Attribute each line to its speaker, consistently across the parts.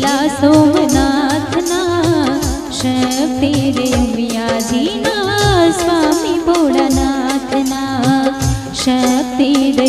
Speaker 1: ઘેલા સોમનાથના શક્તિ રે ઉમિયાજીના સ્વામી ભોળાનાથના શક્તિ રે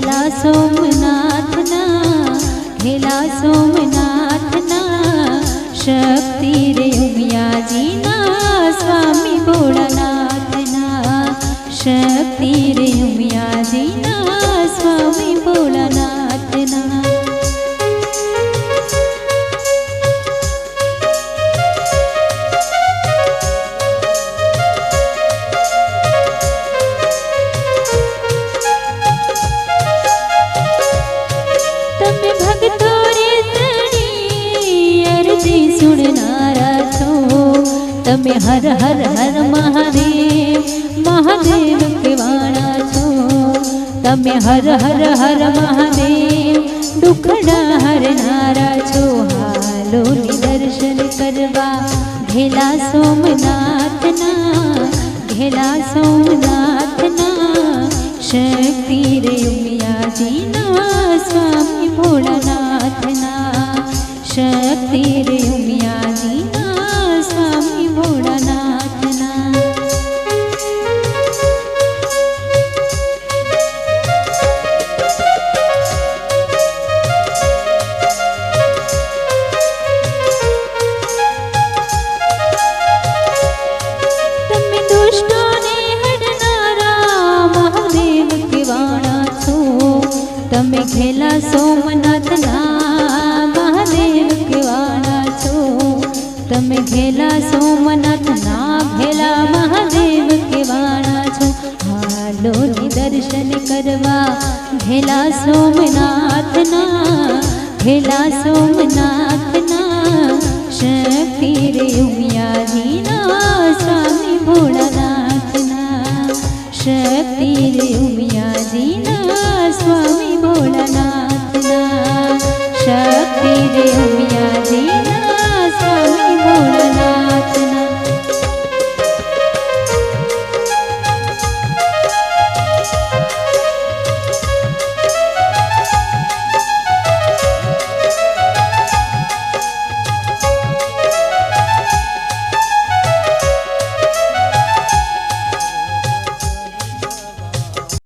Speaker 1: खेला सोमनाथ ना खेला सोमनाथ ना शक्ति તમે હર હર હર મહાદેવ મહાદેવ કહેવાણા છો તમે હર હર હર મહાદેવ દુખડા હરનારા છો હાલો ની દર્શન કરવા ઘેલા સોમનાથના ઘેલા સોમનાથના તમે ઘેલા સોમનાથના મહાદેવ કેવાના છો. તમે ઘેલા સોમનાથના ઘેલા મહાદેવ કેવાના છો. હાલો દર્શન કરવા ઘેલા સોમનાથના ઘેલા સોમનાથના. શક્તિ રે ઉમિયાજીના, સ્વામી ભોળાનાથના. શક્તિ રે ઉમિયાજીના